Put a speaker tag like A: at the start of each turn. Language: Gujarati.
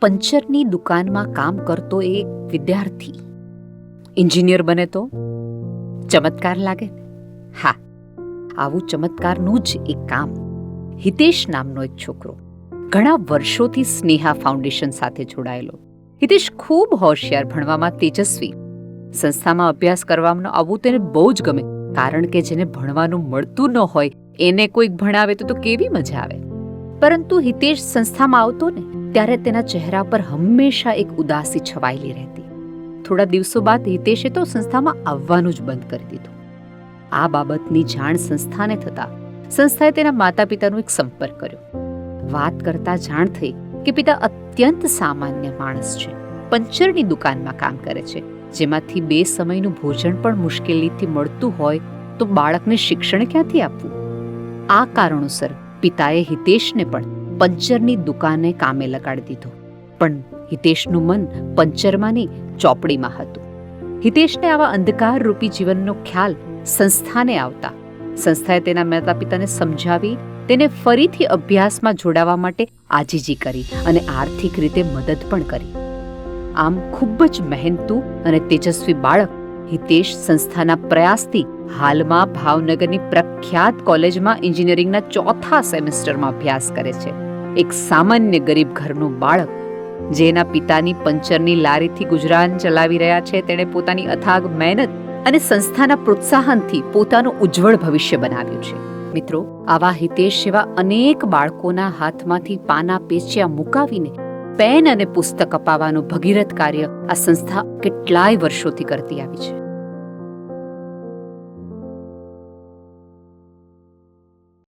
A: પંચરની દુકાનમાં કામ કરતો એક વિદ્યાર્થી. એન્જિનિયર બને તો? ચમત્કાર લાગે? હા, આવું ચમત્કારનું જ એક કામ. હિતેશ નામનો એક છોકરો. ઘણા વર્ષોથી સ્નેહા ફાઉન્ડેશન સાથે જોડાયેલો. હિતેશ ખૂબ હોશિયાર ભણવામાં તેજસ્વી. સંસ્થામાં અભ્યાસ કરવામાં આવું તેને બહુ જ ગમે. કારણ કે જેને ભણવાનું મળતું ન હોય, એને કોઈક ભણાવે તો તો કેવી મજા આવે. પરંતુ હિતેશ સંસ્થામાં આવતો ને, ત્યારે તેના ચહેરા પર હંમેશા એક ઉદાસી છવાયેલી રહેતી. થોડા દિવસો બાદ હિતેશે તો સંસ્થામાં આવવાનું જ બંધ કરી દીધું. આ બાબતની જાણ સંસ્થાને થતા, સંસ્થાએ તેના માતા પિતાનો એક સંપર્ક કર્યો. વાત કરતા જાણ થઈ કે પિતા અત્યંત સામાન્ય માણસ છે, પંચરની દુકાનમાં કામ કરે છે. જેમાંથી બે સમયનું ભોજન પણ મુશ્કેલીથી મળતું હોય તો બાળકને શિક્ષણ ક્યાંથી આપવું? આ કારણોસર પિતાએ હિતેશને પણ પંચરની દુકાને કામે લગાડી દીધો. પણ હિતેશનું મન પંચરમાં નહીં ચોપડીમાં હતું. હિતેશને આવા અંધકાર રૂપી જીવનનો ખ્યાલ સંસ્થાને આવતા. સંસ્થાએ તેના માતા પિતાને સમજાવી, તેને ફરીથી અભ્યાસમાં જોડાવા માટે આજીજી કરી અને આર્થિક રીતે મદદ પણ કરી. આમ ખૂબ જ મહેનતુ અને તેજસ્વી બાળક હિતેશ સંસ્થાના પ્રયાસથી હાલમાં ભાવનગરની પ્રખ્યાત કોલેજમાં એન્જિનિયરિંગના ચોથા સેમેસ્ટરમાં અભ્યાસ કરે છે. એક સામાન્ય ગરીબ ઘરનું બાળક, જેના પિતાની પંચરની લારીથી ગુજરાન ચલાવી રહ્યા છે, તેણે પોતાની અથાગ મહેનત અને સંસ્થાના પ્રોત્સાહનથી પોતાનું ઉજ્જવળ ભવિષ્ય બનાવ્યું છે. મિત્રો, આવા હિતેશ જેવા અનેક બાળકોના હાથમાંથી પાના, પેચ્યા મુકાવીને પેન અને પુસ્તક અપાવવાનું ભગીરથ કાર્ય આ સંસ્થા કેટલાય વર્ષોથી કરતી આવી છે.